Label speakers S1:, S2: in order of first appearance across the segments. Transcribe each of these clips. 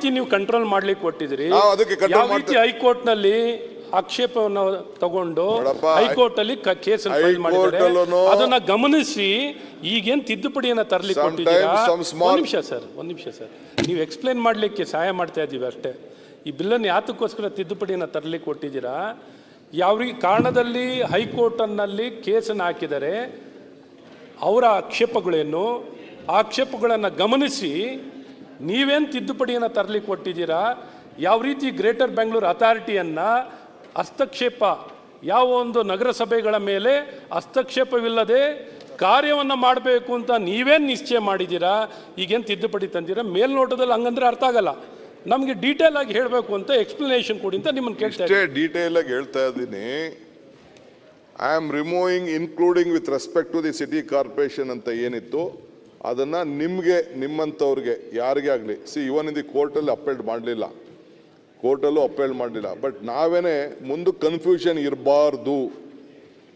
S1: ರೀತಿ ನೀವು ಕಂಟ್ರೋಲ್ ಮಾಡ್ಲಿಕ್ಕೆ ಕೊಟ್ಟಿದ್ರಿ
S2: ನಾವು ಅದಕ್ಕೆ control
S1: ಯಾವ ರೀತಿ ಹೈಕೋರ್ಟ್ನಲ್ಲಿ ಆಕ್ಷೇಪವನ್ನು ತಗೊಂಡು
S2: ನೋಡಪ್ಪ,
S1: ಹೈಕೋರ್ಟ್ ಅಲ್ಲಿ ಕೇಸ್ ಫೈಲ್ ಮಾಡಿದ್ದಾರೆ
S2: ಅಲ್ಲೂನು-
S1: ಅದನ್ನ ಗಮನಿಸಿ ಈಗೇನ್ ತಿದ್ದುಪಡಿಯನ್ನ ತರ್ಲಿಕ್ಕೆ
S2: Sometimes
S1: ಕೊಟ್ಟಿದ್ದೀರಾ?
S2: some small-
S1: ಒಂದ್ ನಿಮಿಷ ಸರ್ ಒಂದ್ ನಿಮಿಷ ಸರ್. ನೀವು ಎಕ್ಸ್ಪ್ಲೇನ್ ಮಾಡ್ಲಿಕ್ಕೆ ಸಹಾಯ ಮಾಡ್ತಾ ಇದ್ದೀವಿ ಅಷ್ಟೇ. ಈ ಬಿಲ್ಲನ್ನು ಯಾತಕ್ಕೋಸ್ಕರ ತಿದ್ದುಪಡಿಯನ್ನ ತರಲಿಕ್ಕೆ ಕೊಟ್ಟಿದ್ದೀರಾ? ಯಾವ ರೀ ಕಾರಣದಲ್ಲಿ ಹೈಕೋರ್ಟ್ನಲ್ಲಿ ಕೇಸನ್ನು ಹಾಕಿದರೆ ಅವರ ಆಕ್ಷೇಪಗಳೇನು? ಆಕ್ಷೇಪಗಳನ್ನು ಗಮನಿಸಿ ನೀವೇನು ತಿದ್ದುಪಡಿಯನ್ನು ತರಲಿಕ್ಕೆ ಕೊಟ್ಟಿದ್ದೀರಾ? ಯಾವ ರೀತಿ ಗ್ರೇಟರ್ ಬೆಂಗಳೂರು ಅಥಾರಿಟಿಯನ್ನು ಹಸ್ತಕ್ಷೇಪ, ಯಾವ ಒಂದು ನಗರಸಭೆಗಳ ಮೇಲೆ ಹಸ್ತಕ್ಷೇಪವಿಲ್ಲದೆ ಕಾರ್ಯವನ್ನು ಮಾಡಬೇಕು ಅಂತ ನೀವೇನು ನಿಶ್ಚಯ ಮಾಡಿದ್ದೀರಾ? ಈಗೇನು ತಿದ್ದುಪಡಿ ತಂದಿರಾ? ಮೇಲ್ನೋಟದಲ್ಲಿ ಹಂಗಂದ್ರೆ ಅರ್ಥ ಆಗಲ್ಲ. ನಮಗೆ ಡೀಟೇಲ್ ಆಗಿ ಹೇಳಬೇಕು ಅಂತ ಎಕ್ಸ್ಪ್ಲನೇಷನ್ ಕೊಡಿ ಅಂತ ನಿಮ್ಮನ್ನು ಕೇಳ್ತಾ
S2: ಡೀಟೇಲ್ ಆಗಿ ಹೇಳ್ತಾ ಇದ್ದೀನಿ. I am removing including with respect to the city corporation ಅಂತ ಏನಿತ್ತು? ಅದನ್ನ ನಿಮಗೆ ನಿಮ್ಮಂಥವ್ರಿಗೆ ಯಾರಿಗೇ ಆಗಲಿ. ಸಿ ಇವನ್ ಇದು ಕೋರ್ಟಲ್ಲಿ ಅಪೇಲ್ಡ್ ಮಾಡಲಿಲ್ಲ. ಕೋರ್ಟಲ್ಲೂ ಅಪೇಲ್ಡ್ ಮಾಡಲಿಲ್ಲ. ಬಟ್ ನಾವೇನೆ ಮುಂದೆ ಕನ್ಫ್ಯೂಷನ್ ಇರಬಾರ್ದು.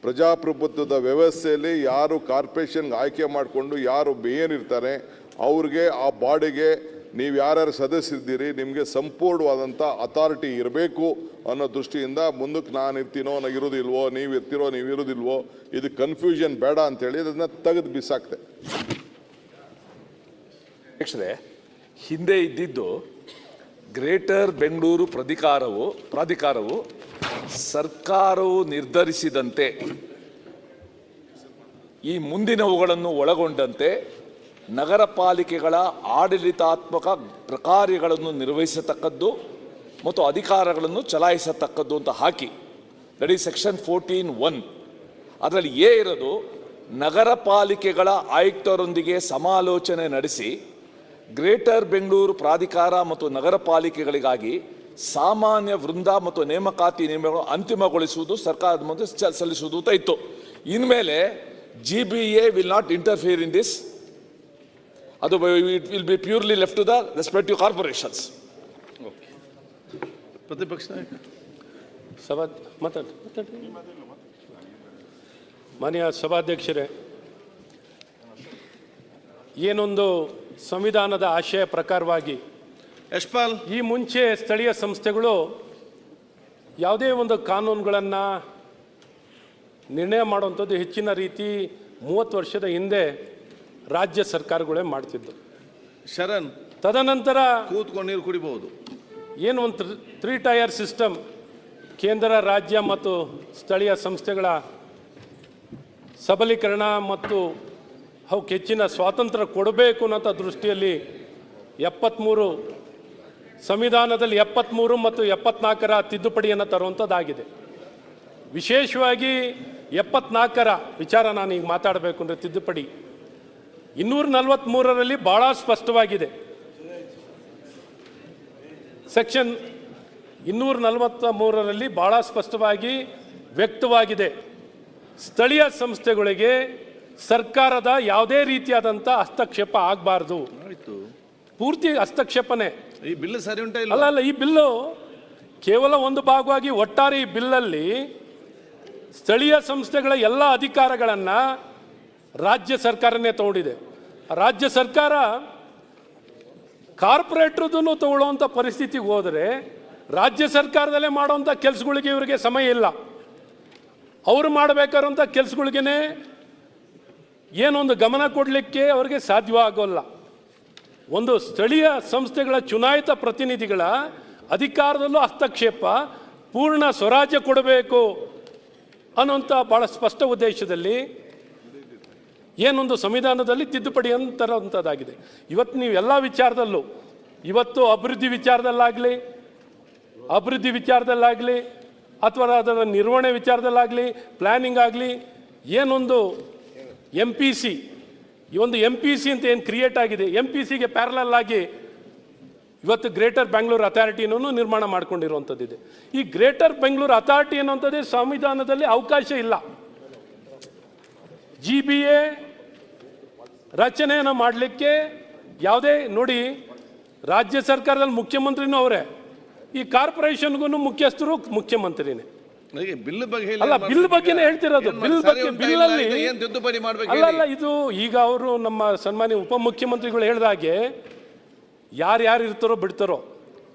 S2: ಪ್ರಜಾಪ್ರಭುತ್ವದ ವ್ಯವಸ್ಥೆಯಲ್ಲಿ ಯಾರು ಕಾರ್ಪೊರೇಷನ್ಗೆ ಆಯ್ಕೆ ಮಾಡಿಕೊಂಡು ಯಾರು ಮೇಯರ್ ಇರ್ತಾರೆ, ಅವ್ರಿಗೆ ಆ ಬಾಡಿಗೆ ನೀವು ಯಾರ್ಯಾರು ಸದಸ್ಯರಿದ್ದೀರಿ ನಿಮಗೆ ಸಂಪೂರ್ಣವಾದಂಥ ಅಥಾರಿಟಿ ಇರಬೇಕು ಅನ್ನೋ ದೃಷ್ಟಿಯಿಂದ ಮುಂದಕ್ಕೆ ನಾನು ಇರ್ತೀನೋ ನಾನು ಇರೋದಿಲ್ವೋ, ನೀವು ಇರ್ತೀರೋ ನೀವು ಇರೋದಿಲ್ವೋ, ಇದು ಕನ್ಫ್ಯೂಷನ್ ಬೇಡ ಅಂತೇಳಿ ಅದನ್ನು ತೆಗೆದು ಬಿಸಾಕ್ತೆ.
S3: ಅಧ್ಯಕ್ಷರೇ ಹಿಂದೆ ಇದ್ದಿದ್ದು ಗ್ರೇಟರ್ ಬೆಂಗಳೂರು ಪ್ರಾಧಿಕಾರವು ಪ್ರಾಧಿಕಾರವು ಸರ್ಕಾರವು ನಿರ್ಧರಿಸಿದಂತೆ, ಈ ಮುಂದಿನವುಗಳನ್ನು ಒಳಗೊಂಡಂತೆ ನಗರ ಪಾಲಿಕೆಗಳ ಆಡಳಿತಾತ್ಮಕ ಕಾರ್ಯಗಳನ್ನು ನಿರ್ವಹಿಸತಕ್ಕದ್ದು ಮತ್ತು ಅಧಿಕಾರಗಳನ್ನು ಚಲಾಯಿಸತಕ್ಕದ್ದು ಅಂತ ಹಾಕಿ ರೆಡಿ ಸೆಕ್ಷನ್ ಫೋರ್ಟೀನ್ ಒನ್ ಅದರಲ್ಲಿ ಏ ಇರೋದು ನಗರ ಪಾಲಿಕೆಗಳ ಆಯುಕ್ತರೊಂದಿಗೆ ಸಮಾಲೋಚನೆ ನಡೆಸಿ ಗ್ರೇಟರ್ ಬೆಂಗಳೂರು ಪ್ರಾಧಿಕಾರ ಮತ್ತು ನಗರ ಪಾಲಿಕೆಗಳಿಗಾಗಿ ಸಾಮಾನ್ಯ ವೃಂದ ಮತ್ತು ನೇಮಕಾತಿ ನಿಯಮಗಳು ಅಂತಿಮಗೊಳಿಸುವುದು ಸರ್ಕಾರದ ಮುಂದೆ ಸಲ್ಲಿಸುವುದು ಅಂತ ಇತ್ತು. ಇನ್ಮೇಲೆ G B A will not interfere in this ಅದು it will be purely left to the respective corporations.
S4: ಪ್ರತಿಪಕ್ಷ ನಾಯಕ.
S1: ಸಭಾ ಮಾತಾಡಿ ಮಾತಾಡಿ. ಮಾನ್ಯ ಸಭಾಧ್ಯಕ್ಷರೇ ಏನೊಂದು ಸಂವಿಧಾನದ ಆಶಯ ಪ್ರಕಾರವಾಗಿ
S4: ಯಶ್ಪಾಲ್
S1: ಈ ಮುಂಚೆ ಸ್ಥಳೀಯ ಸಂಸ್ಥೆಗಳು ಯಾವುದೇ ಒಂದು ಕಾನೂನುಗಳನ್ನು ನಿರ್ಣಯ ಮಾಡುವಂಥದ್ದು ಹೆಚ್ಚಿನ ರೀತಿ ಮೂವತ್ತು ವರ್ಷದ ಹಿಂದೆ ರಾಜ್ಯ ಸರ್ಕಾರಗಳೇ ಮಾಡ್ತಿದ್ದವು
S4: ಶರಣ್
S1: ತದನಂತರ
S4: ಕೂತ್ಕೊಂಡು ನೀರು ಕುಡಿಬಹುದು.
S1: ಏನು ಒಂದು ತ್ರೀ ಟೈರ್ ಸಿಸ್ಟಮ್ ಕೇಂದ್ರ ರಾಜ್ಯ ಮತ್ತು ಸ್ಥಳೀಯ ಸಂಸ್ಥೆಗಳ ಸಬಲೀಕರಣ ಮತ್ತು ಅವಕ್ಕೆ ಹೆಚ್ಚಿನ ಸ್ವಾತಂತ್ರ್ಯ ಕೊಡಬೇಕು ಅನ್ನೋಂಥ ದೃಷ್ಟಿಯಲ್ಲಿ ಎಪ್ಪತ್ತ್ಮೂರು ಸಂವಿಧಾನದಲ್ಲಿ ಎಪ್ಪತ್ತ್ಮೂರು ಮತ್ತು ಎಪ್ಪತ್ನಾಲ್ಕರ ತಿದ್ದುಪಡಿಯನ್ನು ತರುವಂಥದ್ದಾಗಿದೆ. ವಿಶೇಷವಾಗಿ ಎಪ್ಪತ್ನಾಲ್ಕರ ವಿಚಾರ ನಾನು ಈಗ ಮಾತಾಡಬೇಕು ಅಂದರೆ ತಿದ್ದುಪಡಿ. ಇನ್ನೂರ ನಲವತ್ತ್ಮೂರರಲ್ಲಿ ಭಾಳ ಸ್ಪಷ್ಟವಾಗಿದೆ. ಸೆಕ್ಷನ್ ಇನ್ನೂರ ನಲವತ್ತ ಮೂರರಲ್ಲಿ ಭಾಳ ಸ್ಪಷ್ಟವಾಗಿ ವ್ಯಕ್ತವಾಗಿದೆ. ಸ್ಥಳೀಯ ಸಂಸ್ಥೆಗಳಿಗೆ ಸರ್ಕಾರದ ಯಾವುದೇ ರೀತಿಯಾದಂಥ ಹಸ್ತಕ್ಷೇಪ ಆಗಬಾರ್ದು. ಪೂರ್ತಿ ಹಸ್ತಕ್ಷೇಪನೆ.
S4: ಈ ಬಿಲ್ ಸರಿ ಉಂಟ ಇಲ್ಲ
S1: ಅಲ್ಲ ಅಲ್ಲ ಈ ಬಿಲ್ಲು ಕೇವಲ ಒಂದು ಭಾಗವಾಗಿ ಒಟ್ಟಾರೆ ಈ ಬಿಲ್ಲಲ್ಲಿ ಸ್ಥಳೀಯ ಸಂಸ್ಥೆಗಳ ಎಲ್ಲ ಅಧಿಕಾರಗಳನ್ನು ರಾಜ್ಯ ಸರ್ಕಾರನೇ ತಗೊಂಡಿದೆ. ರಾಜ್ಯ ಸರ್ಕಾರ ಕಾರ್ಪೊರೇಟ್ರದನ್ನು ತಗೊಳ್ಳುವಂಥ ಪರಿಸ್ಥಿತಿಗೆ ಹೋದರೆ ರಾಜ್ಯ ಸರ್ಕಾರದಲ್ಲೇ ಮಾಡುವಂಥ ಕೆಲಸಗಳಿಗೆ ಇವರಿಗೆ ಸಮಯ ಇಲ್ಲ. ಅವರು ಮಾಡಬೇಕಾದಂಥ ಕೆಲಸಗಳಿಗೇ ಏನೊಂದು ಗಮನ ಕೊಡಲಿಕ್ಕೆ ಅವರಿಗೆ ಸಾಧ್ಯವಾಗೋಲ್ಲ. ಒಂದು ಸ್ಥಳೀಯ ಸಂಸ್ಥೆಗಳ ಚುನಾಯಿತ ಪ್ರತಿನಿಧಿಗಳ ಅಧಿಕಾರದಲ್ಲೂ ಹಸ್ತಕ್ಷೇಪ, ಪೂರ್ಣ ಸ್ವರಾಜ್ಯ ಕೊಡಬೇಕು ಅನ್ನುವಂಥ ಭಾಳ ಸ್ಪಷ್ಟ ಉದ್ದೇಶದಲ್ಲಿ ಏನೊಂದು ಸಂವಿಧಾನದಲ್ಲಿ ತಿದ್ದುಪಡಿ ಅಂತರಂಥದ್ದಾಗಿದೆ. ಇವತ್ತು ನೀವು ಎಲ್ಲ ವಿಚಾರದಲ್ಲೂ, ಇವತ್ತು ಅಭಿವೃದ್ಧಿ ವಿಚಾರದಲ್ಲಾಗಲಿ ಅಭಿವೃದ್ಧಿ ವಿಚಾರದಲ್ಲಾಗಲಿ, ಅಥವಾ ಅದರ ನಿರ್ವಹಣೆ ವಿಚಾರದಲ್ಲಾಗಲಿ ಪ್ಲ್ಯಾನಿಂಗ್ ಆಗಲಿ, ಏನೊಂದು ಎಂ ಪಿ ಸಿ ಈ ಒಂದು ಎಂ ಪಿ ಸಿ ಅಂತ ಏನು ಕ್ರಿಯೇಟ್ ಆಗಿದೆ? ಎಂ ಪಿ ಸಿಗೆ ಪ್ಯಾರಲಲ್ ಆಗಿ ಇವತ್ತು ಗ್ರೇಟರ್ ಬೆಂಗಳೂರು ಅಥಾರಿಟಿನೂ ನಿರ್ಮಾಣ ಮಾಡ್ಕೊಂಡಿರುವಂಥದ್ದಿದೆ. ಈ ಗ್ರೇಟರ್ ಬೆಂಗಳೂರು ಅಥಾರಿಟಿ ಅನ್ನುವಂಥದ್ದೇ ಸಂವಿಧಾನದಲ್ಲಿ ಅವಕಾಶ ಇಲ್ಲ. ಜಿ ಬಿ ಎ ರಚನೆಯನ್ನು ಮಾಡಲಿಕ್ಕೆ ಯಾವುದೇ, ನೋಡಿ, ರಾಜ್ಯ ಸರ್ಕಾರದಲ್ಲಿ ಮುಖ್ಯಮಂತ್ರಿನೂ ಅವರೇ. ಈ ಕಾರ್ಪೊರೇಷನ್ಗೂ ಮುಖ್ಯಸ್ಥರು ಮುಖ್ಯಮಂತ್ರಿನೇ.
S4: ಬಿಲ್ ಬಗ್ಗೆ
S1: ಅಲ್ಲ ಬಿಲ್ ಬಗ್ಗೆನೇ ಹೇಳ್ತಿರೋದು. ಬಿಲ್ ಬಗ್ಗೆ ಬಿಲ್ ಅಲ್ಲಿ
S4: ಏನ್ ತಿದ್ದುಪಡಿ ಮಾಡ್ಬೇಕು
S1: ಅಲ್ಲ ಅಲ್ಲ ಇದು ಈಗ ಅವರು ನಮ್ಮ ಸನ್ಮಾನ್ಯ ಉಪಮುಖ್ಯಮಂತ್ರಿಗಳು ಯಾರು ಯಾರ್ಯಾರು ಇರ್ತಾರೋ ಬಿಡ್ತಾರೋ.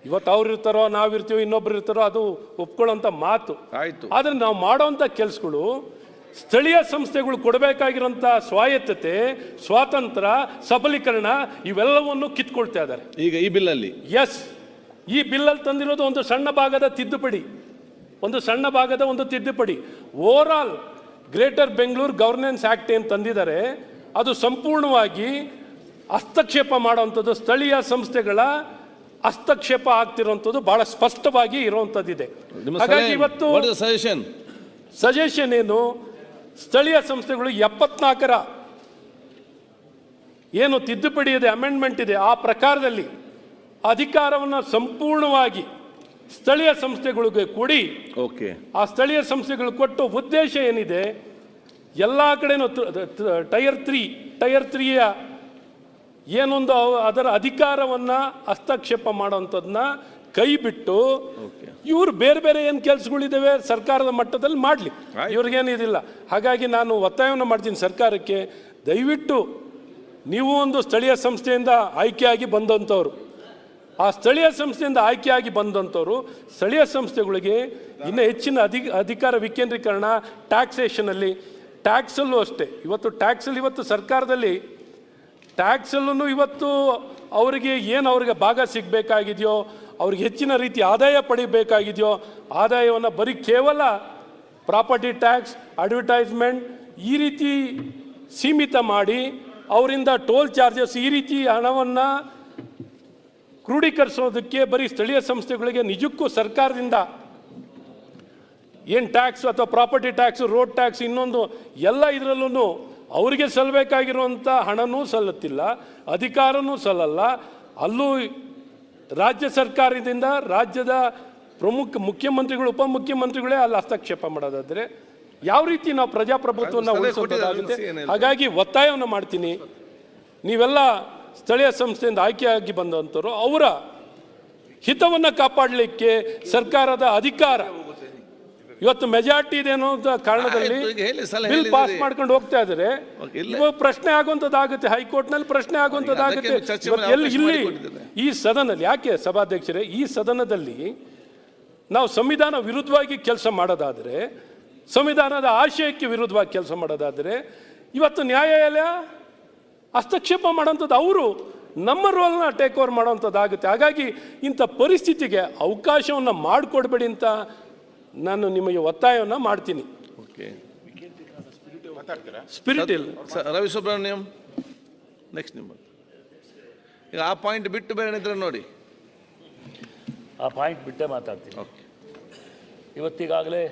S1: ಇವತ್ತು ಅವ್ರು ಇರ್ತಾರೋ ನಾವು ಇರ್ತೀವಿ ಇನ್ನೊಬ್ರು ಇರ್ತಾರೋ ಅದು ಒಪ್ಕೊಳ್ಳೋಂಥ ಮಾತು.
S4: ಆಯಿತು.
S1: ಆದರೆ ನಾವು ಮಾಡೋವಂಥ ಕೆಲಸಗಳು ಸ್ಥಳೀಯ ಸಂಸ್ಥೆಗಳು ಕೊಡಬೇಕಾಗಿರೋಂಥ ಸ್ವಾಯತ್ತತೆ ಸ್ವಾತಂತ್ರ್ಯ ಸಬಲೀಕರಣ ಇವೆಲ್ಲವನ್ನು ಕಿತ್ಕೊಳ್ತಾ ಇದ್ದಾರೆ.
S4: ಈಗ ಈ ಬಿಲ್ಲಲ್ಲಿ?
S1: ಎಸ್ ಈ ಬಿಲ್ಲಲ್ಲಿ ತಂದಿರೋದು ಒಂದು ಸಣ್ಣ ಭಾಗದ ತಿದ್ದುಪಡಿ. ಒಂದು ಸಣ್ಣ ಭಾಗದ ಒಂದು ತಿದ್ದುಪಡಿ. Overall greater Bengaluru governance act ಏನು ತಂದಿದ್ದಾರೆ ಅದು ಸಂಪೂರ್ಣವಾಗಿ ಹಸ್ತಕ್ಷೇಪ ಮಾಡುವಂಥದ್ದು ಸ್ಥಳೀಯ ಸಂಸ್ಥೆಗಳ ಹಸ್ತಕ್ಷೇಪ ಆಗ್ತಿರುವಂಥದ್ದು ಬಹಳ ಸ್ಪಷ್ಟವಾಗಿ ಇರುವಂಥದ್ದಿದೆ. ಹಾಗಾಗಿ ಇವತ್ತು
S4: ಸಜೆಷನ್
S1: ಸಜೆಷನ್ ಏನು? ಸ್ಥಳೀಯ ಸಂಸ್ಥೆಗಳು ಎಪ್ಪತ್ನಾಲ್ಕರ ಏನು ತಿದ್ದುಪಡಿ ಇದೆ ಅಮೆಂಡ್ಮೆಂಟ್ ಇದೆ ಆ ಪ್ರಕಾರದಲ್ಲಿ ಅಧಿಕಾರವನ್ನು ಸಂಪೂರ್ಣವಾಗಿ ಸ್ಥಳೀಯ ಸಂಸ್ಥೆಗಳಿಗೆ ಕೊಡಿ.
S4: ಓಕೆ.
S1: ಆ ಸ್ಥಳೀಯ ಸಂಸ್ಥೆಗಳು ಕೊಟ್ಟು ಉದ್ದೇಶ ಏನಿದೆ ಎಲ್ಲ ಕಡೆನೂ ಟೈರ್ ತ್ರೀ ಟೈರ್ ತ್ರೀಯ ಏನೊಂದು ಅದರ ಅಧಿಕಾರವನ್ನು ಹಸ್ತಕ್ಷೇಪ ಮಾಡೋವಂಥದ್ದನ್ನ ಕೈ ಬಿಟ್ಟು ಇವರು ಬೇರೆ ಬೇರೆ ಏನು ಕೆಲಸಗಳಿದ್ದಾವೆ ಸರ್ಕಾರದ ಮಟ್ಟದಲ್ಲಿ ಮಾಡಲಿ. ಇವ್ರಿಗೇನಿದಿಲ್ಲ ಹಾಗಾಗಿ ನಾನು ಒತ್ತಾಯವನ್ನು ಮಾಡ್ತೀನಿ ಸರ್ಕಾರಕ್ಕೆ. ದಯವಿಟ್ಟು ನೀವು ಒಂದು ಸ್ಥಳೀಯ ಸಂಸ್ಥೆಯಿಂದ ಆಯ್ಕೆಯಾಗಿ ಬಂದಂಥವ್ರು. ಆ ಸ್ಥಳೀಯ ಸಂಸ್ಥೆಯಿಂದ ಆಯ್ಕೆಯಾಗಿ ಬಂದಂಥವರು ಸ್ಥಳೀಯ ಸಂಸ್ಥೆಗಳಿಗೆ ಇನ್ನೂ ಹೆಚ್ಚಿನ ಅಧಿ ಅಧಿಕಾರ ವಿಕೇಂದ್ರೀಕರಣ ಟ್ಯಾಕ್ಸೇಷನಲ್ಲಿ, ಟ್ಯಾಕ್ಸಲ್ಲೂ ಅಷ್ಟೇ. ಇವತ್ತು ಟ್ಯಾಕ್ಸಲ್ಲಿ ಇವತ್ತು ಸರ್ಕಾರದಲ್ಲಿ ಟ್ಯಾಕ್ಸಲ್ಲೂ ಇವತ್ತು ಅವರಿಗೆ ಏನು ಅವ್ರಿಗೆ ಭಾಗ ಸಿಗಬೇಕಾಗಿದೆಯೋ, ಅವ್ರಿಗೆ ಹೆಚ್ಚಿನ ರೀತಿ ಆದಾಯ ಪಡಿಬೇಕಾಗಿದೆಯೋ, ಆದಾಯವನ್ನು ಬರೀ ಕೇವಲ ಪ್ರಾಪರ್ಟಿ ಟ್ಯಾಕ್ಸ್, ಅಡ್ವರ್ಟೈಸ್ಮೆಂಟ್ ಈ ರೀತಿ ಸೀಮಿತ ಮಾಡಿ ಅವರಿಂದ ಟೋಲ್ ಚಾರ್ಜಸ್ ಈ ರೀತಿ ಹಣವನ್ನು ಕ್ರೋಢೀಕರಿಸೋದಕ್ಕೆ ಬರೀ ಸ್ಥಳೀಯ ಸಂಸ್ಥೆಗಳಿಗೆ ನಿಜಕ್ಕೂ ಸರ್ಕಾರದಿಂದ ಏನು ಟ್ಯಾಕ್ಸ್ ಅಥವಾ ಪ್ರಾಪರ್ಟಿ ಟ್ಯಾಕ್ಸ್ ರೋಡ್ ಟ್ಯಾಕ್ಸ್ ಇನ್ನೊಂದು ಎಲ್ಲ ಇದರಲ್ಲೂ ಅವರಿಗೆ ಸಲ್ಲಬೇಕಾಗಿರುವಂಥ ಹಣನೂ ಸಲ್ಲುತ್ತಿಲ್ಲ ಅಧಿಕಾರನೂ ಸಲ್ಲಲ್ಲ. ಅಲ್ಲೂ ರಾಜ್ಯ ಸರ್ಕಾರದಿಂದ ರಾಜ್ಯದ ಪ್ರಮುಖ ಮುಖ್ಯಮಂತ್ರಿಗಳು ಉಪಮುಖ್ಯಮಂತ್ರಿಗಳೇ ಅಲ್ಲಿ ಹಸ್ತಕ್ಷೇಪ ಮಾಡೋದಾದರೆ ಯಾವ ರೀತಿ ನಾವು ಪ್ರಜಾಪ್ರಭುತ್ವವನ್ನು ಉಳಿಸೋದಾಗುತ್ತೆ? ಹಾಗಾಗಿ ಒತ್ತಾಯವನ್ನು ಮಾಡ್ತೀನಿ. ನೀವೆಲ್ಲ ಸ್ಥಳೀಯ ಸಂಸ್ಥೆಯಿಂದ ಆಯ್ಕೆಯಾಗಿ ಬಂದಂಥವರು ಅವರ ಹಿತವನ್ನು ಕಾಪಾಡಲಿಕ್ಕೆ ಸರ್ಕಾರದ ಅಧಿಕಾರ ಇವತ್ತು ಮೆಜಾರಿಟಿ ಇದೆ ಅನ್ನೋ ಕಾರಣದಲ್ಲಿ ಬಿಲ್ ಪಾಸ್. ಮಾಡ್ಕೊಂಡು ಹೋಗ್ತಾ ಇದ್ರೆ
S4: ಪ್ರಶ್ನೆ ಇಲ್ಲ.
S1: ಇವಾಗ ಪ್ರಶ್ನೆ ಆಗುವಂಥದ್ದಾಗುತ್ತೆ ಎಲ್ಲಿ ಇಲ್ಲಿ ಈ ಸದನದಲ್ಲಿ ಯಾಕೆ ಸಭಾಧ್ಯಕ್ಷರೇ ಈ ಸದನದಲ್ಲಿ ನಾವು ಸಂವಿಧಾನ ವಿರುದ್ಧವಾಗಿ ಕೆಲಸ ಮಾಡೋದಾದರೆ ಸಂವಿಧಾನದ ಆಶಯಕ್ಕೆ ವಿರುದ್ಧವಾಗಿ ಕೆಲಸ ಮಾಡೋದಾದರೆ ಇವತ್ತು ನ್ಯಾಯಾಲಯ ಹಸ್ತಕ್ಷೇಪ ಮಾಡೋಂಥದ್ದು ಅವರು ನಮ್ಮ ರೋಲ್ನ ಟೇಕ್ ಓವರ್ ಮಾಡೋವಂಥದ್ದಾಗುತ್ತೆ ಹಾಗಾಗಿ ಇಂಥ ಪರಿಸ್ಥಿತಿಗೆ ಅವಕಾಶವನ್ನು ಮಾಡಿಕೊಡ್ಬೇಡಿ ಅಂತ ನಾನು ನಿಮಗೆ ಒತ್ತಾಯವನ್ನು ಮಾಡ್ತೀನಿ.
S4: ಓಕೆ.
S1: ಸ್ಪಿರಿಟ್ ಇಲ್ಲ.
S4: ರವಿ ಸುಬ್ರಹ್ಮಣ್ಯಂ ನೆಕ್ಸ್ಟ್ ನಿಮ್ಮ ಈಗ ಆ ಪಾಯಿಂಟ್ ಬಿಟ್ಟು ಬೇರೆ ಇದ್ರೆ ನೋಡಿ.
S5: ಆ ಪಾಯಿಂಟ್ ಬಿಟ್ಟೇ ಮಾತಾಡ್ತೀನಿ.
S4: ಓಕೆ
S5: ಇವತ್ತಿಗಾಗಲೇ